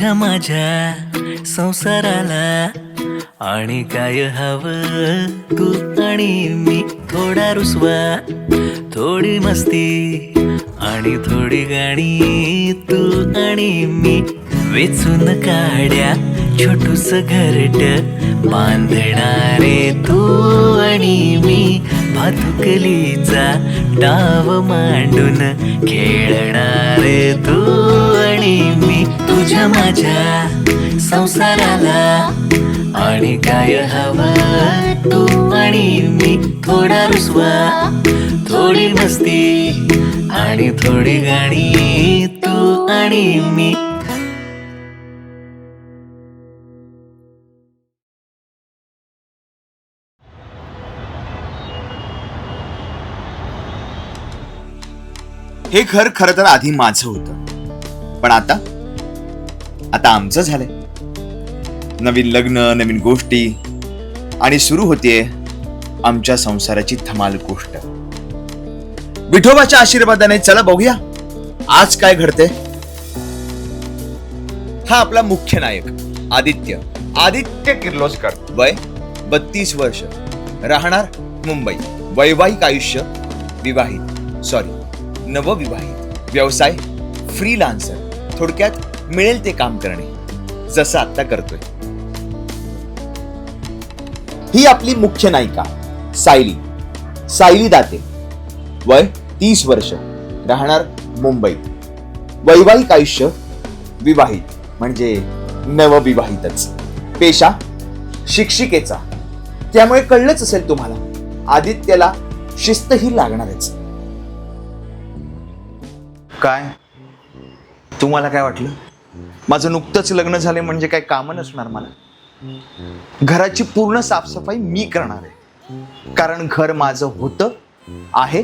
तुझ्या माझ्या संसाराला आणि काय हवं तू आणि मी? थोडा रुसवा थोडी मस्ती आणि थोडी गाणी तू आणि मी. वेचून काढ्या छोटूस घरट बांधणारे तू आणि मी. भातुकलीचा डाव मांडून खेळणार तू आणि मी तुझ्या माझ्या संसाराला. आणि काय हवं तू आणि मी थोडा रुसवा थोडी मस्ती आणि थोडी गाणी तू आणि मी. हे घर खरं तर आधी माझं होतं. पण आता? आता आमचं झालंय. नवीन लग्न नवीन गोष्टी. आणि सुरू होतीये आमच्या संसाराची धमाल गोष्ट. विठोबाच्या आशीर्वादाने चला बघूया. आज काय घडते हा आपला मुख्य नायक आदित्य. आदित्य किर्लोस्कर. वय बत्तीस वर्ष. राहणार मुंबई. वैवाहिक आयुष्य विवाहित. सॉरी नवविवाहित व्यवसाय फ्रीलान्सर थोडक्यात मिळेल ते काम करणे. जसं आता करतोय. ही आपली मुख्य नायिका सायली. सायली दाते. वय तीस वर्ष. राहणार मुंबई. वैवाहिक आयुष्य विवाहित म्हणजे नवविवाहितच. पेशा शिक्षिकेचा. त्यामुळे कळलंच असेल तुम्हाला आदित्यला शिस्त ही लागणारच. काय? तुम्हाला काय वाटलं? माझं नुकतंच लग्न झाले म्हणजे काय कामं नसणार मला. घराची पूर्ण साफसफाई मी करणार आहे. कारण घर माझं होतं आहे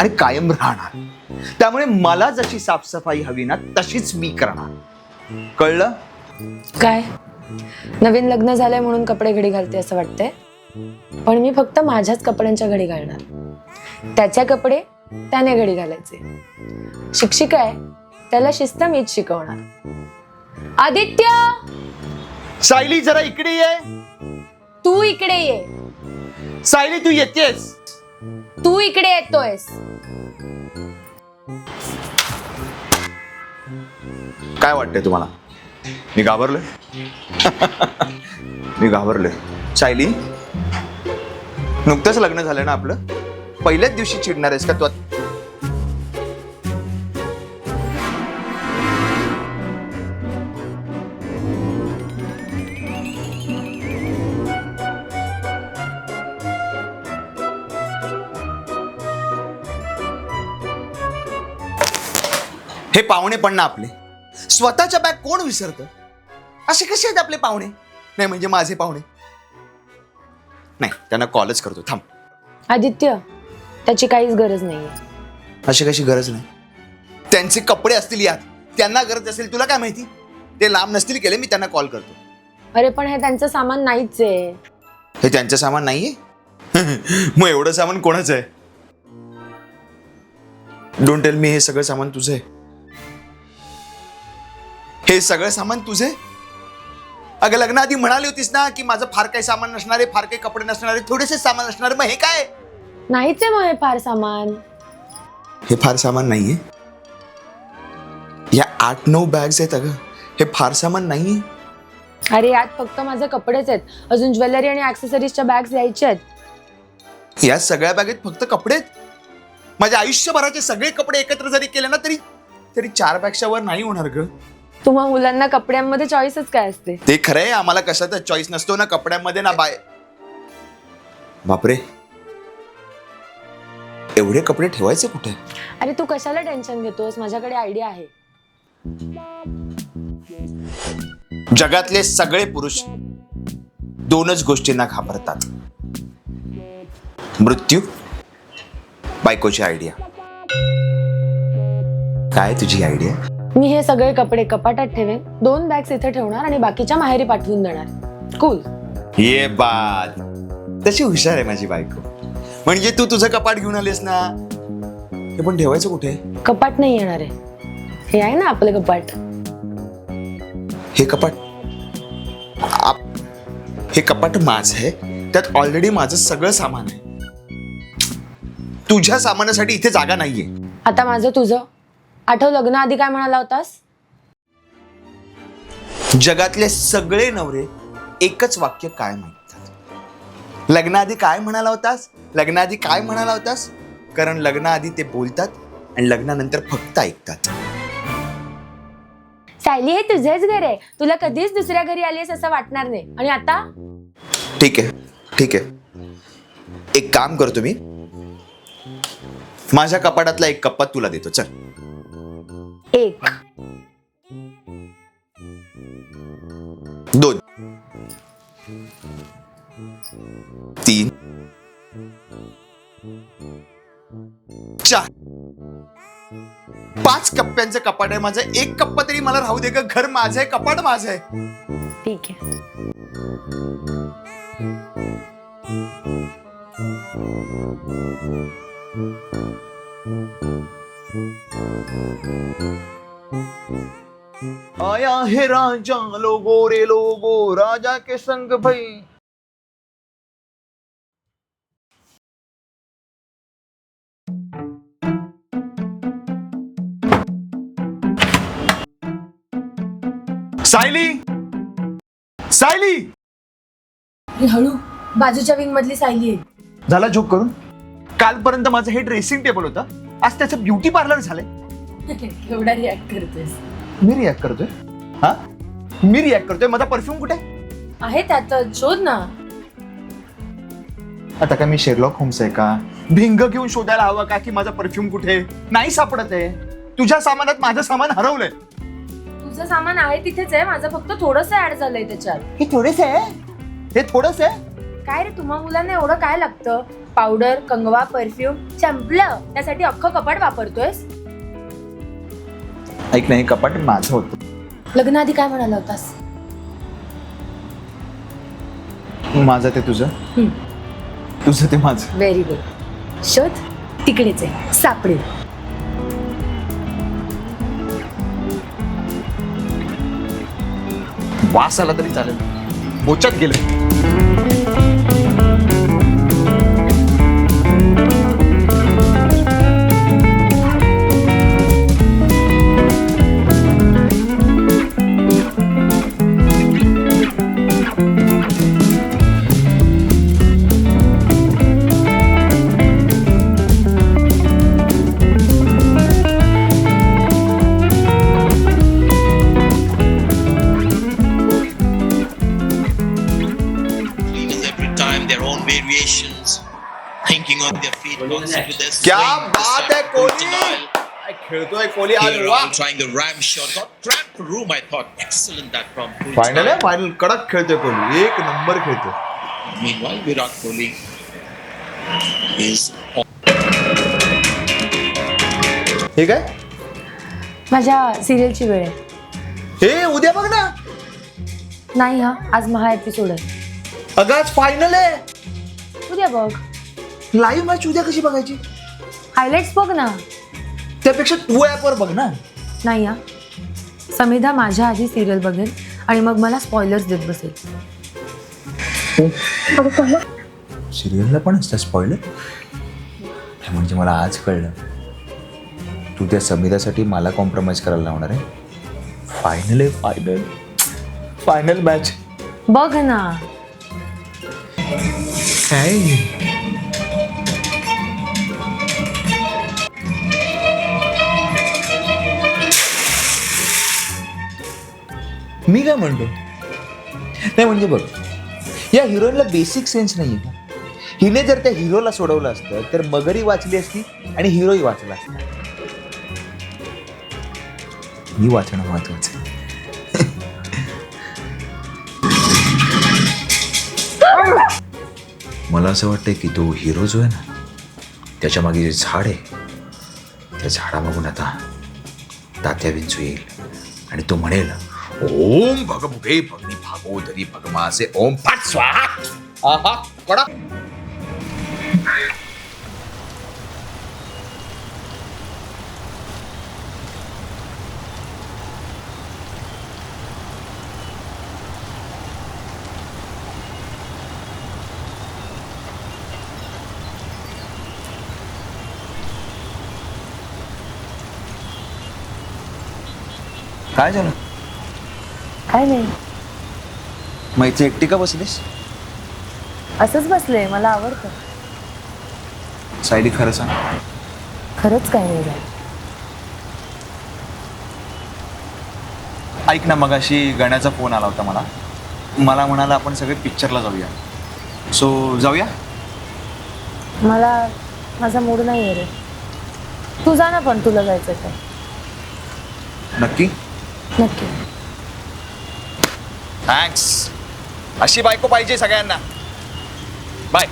आणि कायम राहणार. त्यामुळे मला जशी साफसफाई हवी ना तशीच मी करणार. कळलं? काय? नवीन लग्न झालंय म्हणून कपडे घडी घालते असं वाटतंय? पण मी फक्त माझ्याच कपड्यांच्या घडी घालणार. त्याचे कपडे त्याने घडी घालायचे. शिक्षिका आहे त्याला शिस्त मीच शिकवणार. आदित्य! सायली जरा इकडे ये. तू इकडे ये. सायली तू येतेस. तू इकडे येतोयस. काय वाटतंय तुम्हाला? मी घाबरलोय? मी घाबरलोय. सायली नुकतंच लग्न झालं ना आपलं? पहिल्याच दिवशी चिडणार आहेस का तू? हे पाहुणे पण ना आपले. स्वतःच्या बॅग कोण विसरतं? असे कसे आहेत आपले पाहुणे? नाही म्हणजे माझे पाहुणे. नाही त्यांना कॉलच करतो. थांब. आदित्य त्याची काहीच गरज नाहीये. अशी कशी गरज नाही? त्यांचे कपडे असतील यात. त्यांना गरज असेल तुला काय माहिती? ते लांब नसतील केले मी त्यांना कॉल करतो. अरे पण हे त्यांचं सामान नाहीच आहे. हे त्यांचं सामान नाहीये? मग एवढं सामान कोणाचं आहे? डोंट टेल मी हे सगळं सामान तुझं आहे. हे सगळं सामान तुझे अगं लग्नाआधी म्हणाली होतीस ना की माझं फार काही सामान नसणारे फार काही कपडे नसणारे थोडेसे सामान असणार मग हे काय नाहीच आहे मग हे फार सामान. हे फार सामान नाहीये. या आठ नऊ बॅग्स आहेत अगं. हे फार सामान नाहीये. अरे यात फक्त माझे कपडेच आहेत. अजून ज्वेलरी आणि ऍक्सेसरीजच्या बॅग्स यायच्या आहेत. या सगळ्या बॅगेत फक्त कपडे आहेत माझ्या आयुष्यभराचे सगळे कपडे एकत्र जरी केले ना तरी तरी चार बॅगच्या वर नाही होणार ग. तुम्हा मुलांना कपड्यांमध्ये चॉईसच काय असते ते खरंय आम्हाला कशाचा चॉईस नसतो ना कपड्यामध्ये ना बाय बापरे. एवढे कपडे ठेवायचे कुठे? अरे तू कशाला टेन्शन घेतोस? माझ्याकडे आयडिया आहे. जगातले सगळे पुरुष दोनच गोष्टींना घाबरतात. मृत्यू बायकोची आयडिया काय तुझी आयडिया मी हे सगळे कपडे कपाटात ठेवेन दोन बॅग्स इथे ठेवणार आणि बाकीच्या माहेरी पाठवून देणार. कूल ये बाद तशी हुशार आहे माझी बायको. म्हणजे तू तुझं कपाट घेऊन आलीस ना? हे पण ठेवायचं कुठे? कपाट नाही येणार आहे. हे आहे ना आपलं कपाट? हे कपाट? आप हे कपाट माझं आहे. त्यात ऑलरेडी माझं सगळं सामान आहे. तुझ्या सामानासाठी इथे जागा नाहीये. आता माझं तुझं? आठव लग्न आधी काय म्हणाला होतास? जगातले सगळे नवरे एकच वाक्य काय म्हणतात लग्नाआधी काय म्हणाला होतास? लग्नाआधी काय म्हणाला होतास? कारण लग्नाआधी ते बोलतात आणि लग्नानंतर फक्त ऐकतात. सायली हे तुझेच घर आहे. तुला कधीच दुसऱ्या घरी आलीस असं वाटणार नाही. आणि आता? ठीक आहे. ठीक आहे. एक काम करतो मी माझ्या कपाटातला एक कप्पा तुला देतो. चल. एक. दोन. तीन चार पाच कप्प्यांचं कपाट आहे माझं. एक कप्पा तरी मला राहू दे ग. घर माझं आहे कपाट माझं आहे. ठीक आहे. आया है राजा लोगो रे लोगो राजा के संग भाई। सायली? सायली? हळू बाजूच्या विंग मधली सायली आहे. झाला जोक करून? कालपर्यंत माझं हे ड्रेसिंग टेबल होतं. आज त्याचं ब्युटी पार्लर झालंय. केवढा रिॲक्ट करतोस मी रिॲक्ट करतोय? हा? मी रिॲक्ट करतोय? माझा परफ्यूम कुठे? आहे त्यात शोध ना. आता काय मी शेरलॉक होम्स आहे का? भिंग घेऊन शोधायला हवा का की माझा परफ्यूम कुठे? नाही सापडत आहे. तुझ्या सामानात माझं सामान हरवलंय. तुझं सामान आहे तिथेच आहे. माझं फक्त थोडस ऍड झालंय त्याच्यात. हे थोडेच आहे? हे थोडंच आहे? काय रे तुम्हा मुलांना एवढं काय लागतं? पावडर कंगवा परफ्यूम संपलं त्यासाठी अख्खं कपाट वापरतोयस? ऐक नाही कपाट माझं होतं. लग्न आधी काय म्हणाला होतास? माझं ते तुझं? हम्म. तुझं ते माझं. व्हेरी गुड शोध. तिकडेच आहे. सापडेल. वास आला तरी चालेल. मोचात गेले. खेळतोय कोहली. आज वा around trying the ram shot, got cramped room. I thought. Excellent that from Pooja. Final आहे फायनल कडक खेळतोय कोहली. एक नंबर खेळतोय. Meanwhile, Virat Kohli is हे काय? माझ्या सिरियलची वेळ आहे. हे उद्या बघ ना. नाही हा आज महा एपिसोड आहे. अगं आज फायनल आहे. उद्या बघ. लाईव्ह मॅच उद्या कशी बघायची? हायलाइट्स बघ ना. त्यापेक्षा तू ऍपवर बघ ना. नाही हा समिधा माझ्या आधी सिरियल बघेल आणि मग मला स्पॉयलर्स देत बसेल. सिरियलला पण असतं स्पॉइलर हे म्हणजे मला आज कळलं. तू त्या समिधासाठी मला कॉम्प्रोमाइज करायला लावणार आहे. फायनल आहे फायनल फायनल मॅच बघ ना. काय मी काय म्हणतो? नाही म्हणजे बघ या हिरोईनला बेसिक सेन्स नाही आहे हिने जर त्या हिरोला सोडवलं असतं तर मगरी वाचली असती आणि हिरोही वाचला असता. मी वाचणं महत्वाचं आहे. मला असं वाटतंय की तो हिरो जो आहे ना त्याच्यामागे जे झाड आहे त्या झाडामागून आता तात्या विंचू येईल. आणि तो म्हणेल ओम भगमुखे भगनि भागोदरी भगमासे ओम फट स्वाहा। आहा कडा काय झालं? काय नाही. मग इथे एकटी का बसलीस? असंच बसले मला आवडतं. सायली खरं सांग. खरंच काय नाही झालं. ऐक ना मग अशी गाण्याचा फोन आला होता मला. मला म्हणाला आपण सगळे पिक्चरला जाऊया. सो जाऊया? मला माझा मूड नाही आहे रे. तू जा ना पण तुला जायचं काय नक्की? नक्की. थँक्स अशी बायको पाहिजे सगळ्यांना. बाय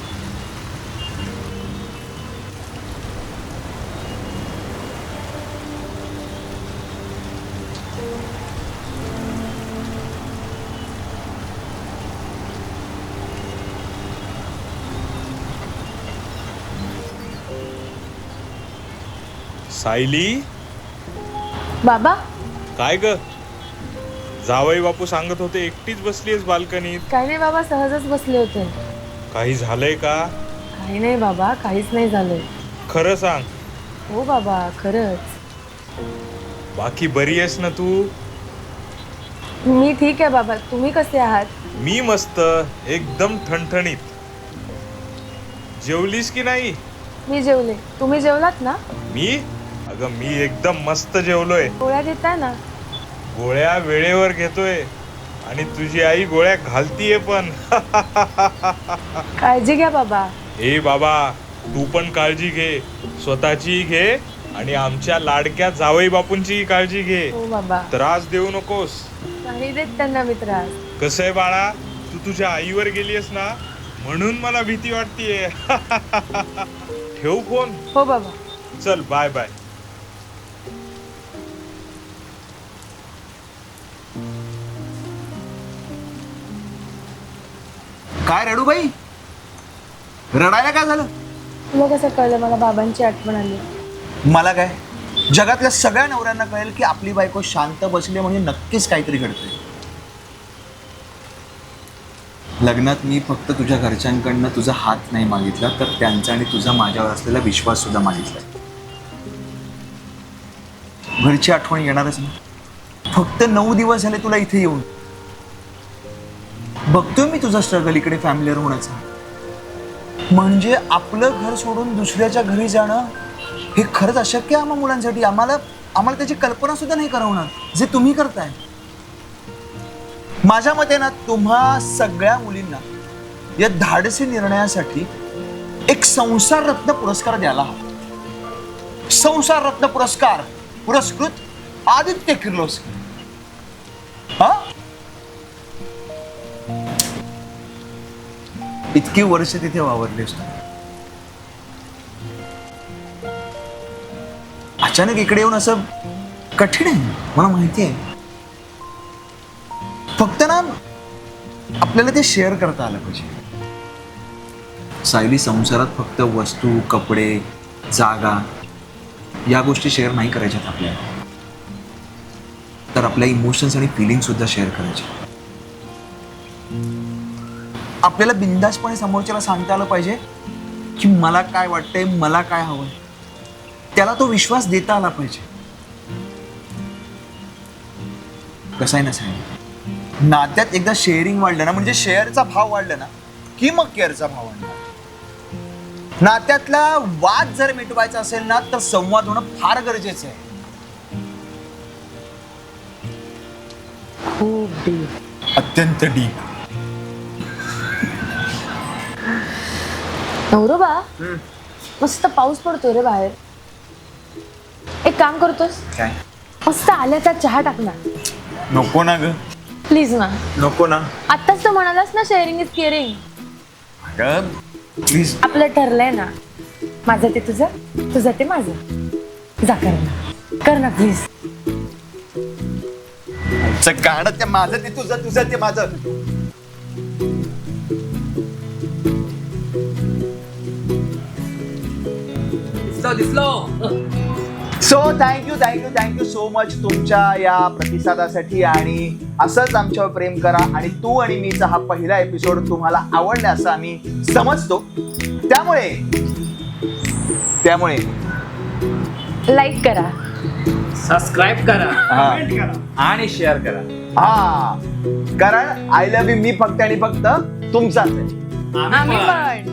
सायली? बाबा? काय ग? जावई बापू सांगत होते एकटीच बसलीस बाल्कनीत. काही नाही बाबा सहजच बसले होते. काही झालंय का? काही नाही बाबा काहीच नाही झालंय. खरं सांग. हो बाबा खरंच. बाकी बरी आहेस ना तू? मी ठीक आहे बाबा तुम्ही कसे आहात? मी मस्त एकदम ठणठणीत. जेवलीस की नाही? मी जेवले. तुम्ही जेवलात ना? मी? अगं मी एकदम मस्त जेवलोय. गोळ्या देताय ना? गोळ्या वेळेवर घेतोय आणि तुझी आई गोळ्या घालतीये पण. काळजी घ्या बाबा. ए बाबा तू पण काळजी घे. स्वतःची घे आणि आमच्या लाडक्या जावई बापूंची काळजी घे. हो बाबा. त्रास देऊ नकोस. नाही देत त्यांना मी त्रास. कसं आहे बाळा? तू तुझ्या आईवर गेलीस ना? म्हणून मला भीती वाटतीये. ठेवू फोन? हो बाबा. चल बाय बाय. काय रडू बाई? रडायला काय झालं? तुला कसं कळलं? मला बाबांची आठवण आली. मला काय? जगातल्या सगळ्या नवऱ्यांना कळेल की आपली बायको शांत बसली म्हणजे नक्कीच काहीतरी घडतंय. लग्नात मी फक्त तुझ्या घरच्यांकडनं तुझा हात नाही मागितला तर त्यांचा आणि तुझा माझ्यावर असलेला विश्वास सुद्धा मागितला. घरची आठवण येणारच ना. फक्त नऊ दिवस झाले तुला इथे येऊन. बघतोय मी तुझा स्ट्रगल इकडे फॅमिलीवर होण्याचा. म्हणजे आपलं घर सोडून दुसऱ्याच्या घरी जाणं हे खरंच अशक्य आहे आम्हा मुलांसाठी? आम्हाला आम्हाला त्याची कल्पना सुद्धा नाही करवणार जे तुम्ही करताय. माझ्या मते ना तुम्हा सगळ्या मुलींना या धाडसी निर्णयासाठी एक संसार रत्न पुरस्कार द्यायला हवा. संसार रत्न पुरस्कार पुरस्कृत आदित्य किर्लोस्कर. हा? इतकी वर्ष तिथे वावरलीस तू अचानक इकडे येऊन असं कठीण आहे. मला माहिती आहे. फक्त ना आपल्याला ते शेअर करता आलं पाहिजे. सायली संसारात फक्त वस्तू कपडे जागा या गोष्टी शेअर नाही करायच्यात आपल्याला. तर आपल्या इमोशन्स आणि फिलिंग सुद्धा शेअर करायच्या आपल्याला बिंदासपणे समोरच्याला सांगता आलं पाहिजे की मला काय वाटतंय मला काय हवंय. त्याला तो विश्वास देता आला पाहिजे. कसं आहे ना साहेब. नात्यात एकदा शेअरिंग वाढलं ना म्हणजे शेअरचा भाव वाढला ना की मग केअरचा भाव वाढला? नात्यातला वाद जर मिटवायचा असेल ना तर संवाद होणं फार गरजेचं आहे. खूप डीप अत्यंत डीप नवरोबा मस्त पाऊस पडतोय रे बाहेर. एक काम करतोस? काय? मस्त आल्याचा चहा टाक ना. नको ना ग. प्लीज ना. नको ना. आत्ताच तर म्हणालास ना शेअरिंग इज केअरिंग अगं प्लीज आपलं ठरलंय ना. माझं ते तुझं तुझं ते माझं. जा कर ना. कर ना प्लीज गाणं ते माझं ते तुझं तुझं ते माझं. दिसलो so thank you thank you thank you so much तुमच्या या प्रतिसादासाठी. आणि असंच आमच्यावर प्रेम करा. आणि तू आणि मीचा हा पहिला एपिसोड तुम्हाला आवडला असं आम्ही समजतो. त्यामुळे त्यामुळे. लाईक करा. सबस्क्राईब करा. हा. कमेंट करा. आणि शेअर करा. हा. कारण आय लव्ह यू मी फक्त आणि फक्त तुमचाच आहे. आम्ही पण.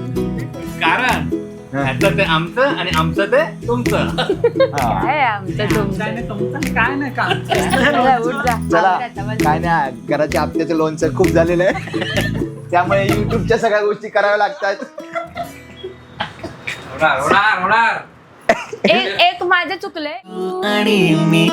कारण ह्याचं ते आमचं आणि आमचं ते तुमचं. हा. काय आमचं तुमचं? काय नाही का? चला, उठ जा. चला आवरा, तवा काय नाही घराच्या हप्त्याचं लोणचं खूप झालेलं आहे त्यामुळे युट्यूबच्या सगळ्या गोष्टी कराव्या लागतात. होणार होणार होणार. एक एक माझे चुकले आणि मी